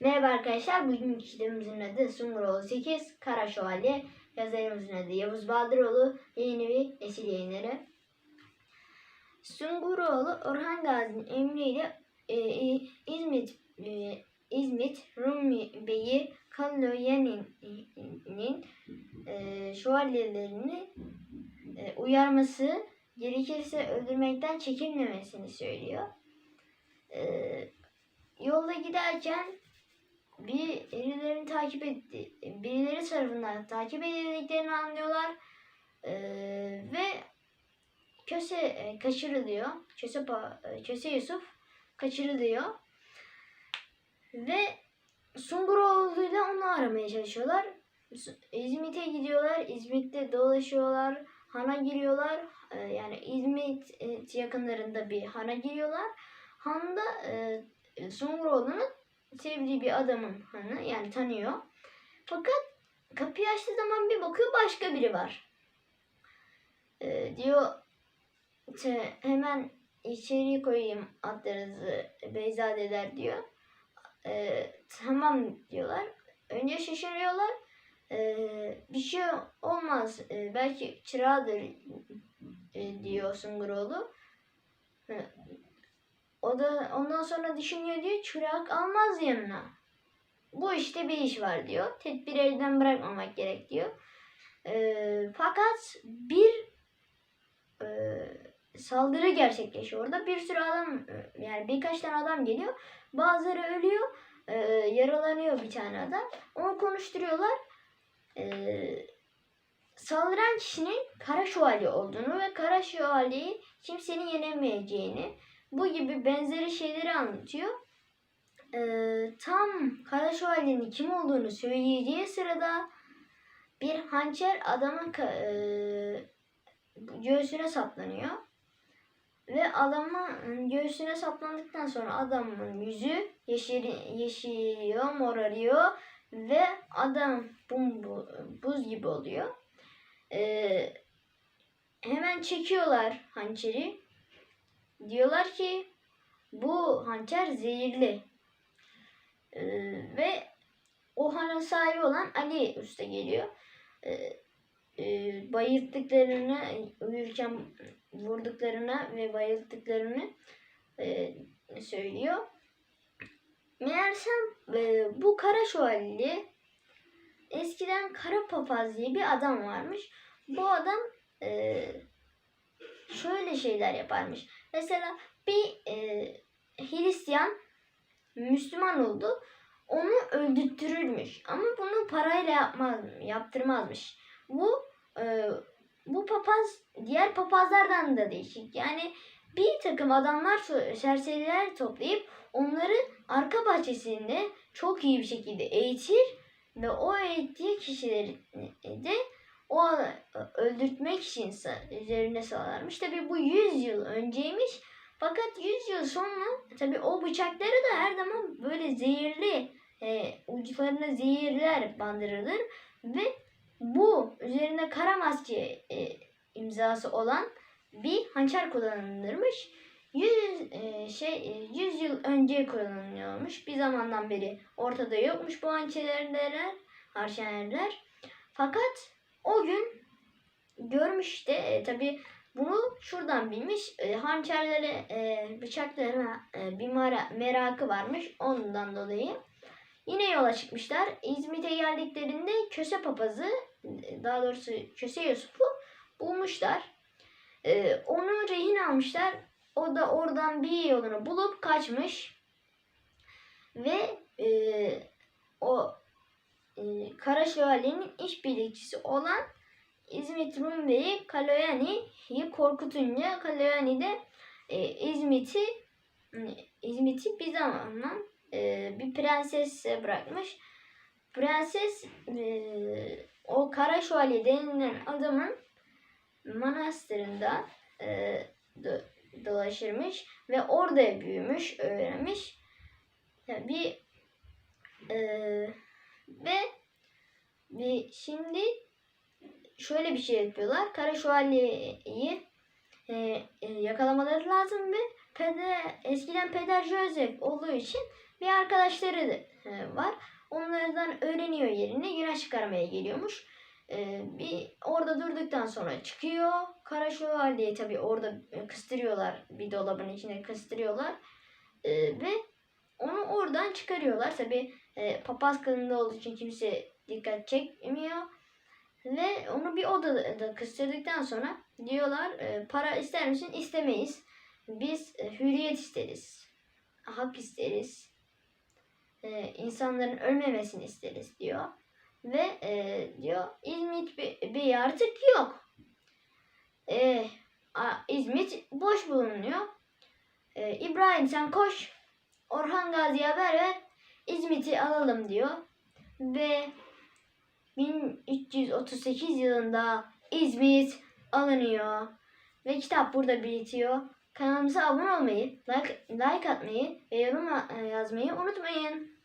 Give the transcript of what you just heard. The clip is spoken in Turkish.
Merhaba arkadaşlar. Bugünkü kitabımızın adı Sunguroğlu 8 Kara Şövalye. Yazarımızın adı Yavuz Bahadıroğlu. Yeni bir nesil yayınları. Sunguroğlu Orhan Gazi'nin emriyle e, e, İzmit e, İzmit Rumi Bey'i Kalloyani'nin e, şövalyelerini e, uyarması gerekirse öldürmekten çekinmemesini söylüyor. E, yolda giderken bir birilerini takip etti, birileri tarafından takip edildiklerini anlıyorlar Ee, ve Köse e, kaçırılıyor. Köse, e, Köse Yusuf kaçırılıyor ve Sunguroğlu'yla onu aramaya çalışıyorlar. İzmit'e gidiyorlar. İzmit'te dolaşıyorlar. Hana giriyorlar. Ee, yani İzmit e, yakınlarında bir hana giriyorlar. Han'da e, Sunguroğlu'nun sevdiği bir adamın hanı yani tanıyor. Fakat kapıyı açtığı zaman bir bakıyor başka biri var. Ee, diyor "Te- hemen içeri koyayım atlarınızı Beyza deder diyor. Ee, tamam diyorlar. Önce şaşırıyorlar. Ee, bir şey olmaz. Ee, belki çırağıdır e, diyor Sunguroğlu. O da ondan sonra düşünüyor diyor çırak almaz yanına. Bu işte bir iş var diyor. Tedbir elden bırakmamak gerek diyor. Ee, fakat bir e, saldırı gerçekleşiyor orada. Bir sürü adam e, yani birkaç tane adam geliyor. Bazıları ölüyor. e, yaralanıyor bir tane adam. Onu konuşturuyorlar. Ee, saldıran kişinin Kara Şövalye olduğunu ve Kara Şövalyeyi kimsenin yenemeyeceğini bu gibi benzeri şeyleri anlatıyor. Ee, tam Kara Şövalye'nin kim olduğunu söyleyeceği sırada bir hançer adamın e, göğsüne saplanıyor. Ve adamın göğsüne saplandıktan sonra adamın yüzü yeşil, yeşiliyor, morarıyor ve adam bum, bu- buz gibi oluyor. Ee, hemen çekiyorlar hançeri. Diyorlar ki bu hançer zehirli. Ee, ve o hanın sahibi olan Ali Usta geliyor. Ee, e, bayılttıklarını, uyurken vurduklarına ve bayılttıklarını e, söylüyor. Meğersem e, bu kara şövalye eskiden kara papaz diye bir adam varmış. Bu adam e, şöyle şeyler yaparmış. Mesela bir e, Hristiyan Müslüman oldu. Onu öldürtürürmüş. Ama bunu parayla yapmaz, yaptırmazmış. Bu e, bu papaz diğer papazlardan da değişik. Yani bir takım adamlar serseriler toplayıp onları arka bahçesinde çok iyi bir şekilde eğitir ve o eğittiği kişileri de o öldürtmek için üzerine sağlarmış. Tabi bu 100 yıl önceymiş. Fakat 100 yıl sonra tabi o bıçakları da her zaman böyle zehirli e, uçlarına zehirler bandırılır ve bu üzerine kara maske e, imzası olan bir hançer kullanılırmış. 100 e, şey e, 100 yıl önce kullanılıyormuş. Bir zamandan beri ortada yokmuş bu hançerler, hançerler. Fakat o gün görmüş de e, tabi bunu şuradan bilmiş. E, hançerlere, e, bıçaklarına e, bir mara, merakı varmış. Ondan dolayı. Yine yola çıkmışlar. İzmit'e geldiklerinde Köse Papazı, daha doğrusu Köse Yusuf'u bulmuşlar. E, onu rehin almışlar. O da oradan bir yolunu bulup kaçmış. Ve e, o e, Kara Şövalye'nin işbirlikçisi olan İzmit Rum Bey'i Kaloyani'yi korkutunca Kaloyani de e, İzmit'i İzmit'i bir zamanla e, bir prensese bırakmış. Prenses e, o Kara Şövalye denilen adamın manastırında e, do- dolaşırmış ve orada büyümüş, öğrenmiş. Tabi e, ve bir şimdi şöyle bir şey yapıyorlar. Kara Şövalye'yi e, e, yakalamaları lazım ve peder, eskiden Peder Joseph olduğu için bir arkadaşları e, var. Onlardan öğreniyor yerini. Günah çıkarmaya geliyormuş. E, bir orada durduktan sonra çıkıyor. Kara şövalyeyi tabii orada e, kıstırıyorlar. Bir dolabın içine kıstırıyorlar. E, ve onu oradan çıkarıyorlar. Tabii e, papaz kılığında olduğu için kimse dikkat çekmiyor. Ve onu bir odada kıstırdıktan sonra diyorlar e, para ister misin? İstemeyiz. Biz e, hürriyet isteriz. Hak isteriz. E, insanların ölmemesini isteriz diyor. Ve e, diyor İzmit Bey- artık yok. E, a, İzmit boş bulunuyor. E, İbrahim sen koş. Orhan Gazi'ye haber ver. İzmit'i alalım diyor. Ve 1338 yılında İzmit alınıyor. Ve kitap burada bitiyor. Kanalımıza abone olmayı, like, like atmayı ve yorum yazmayı unutmayın.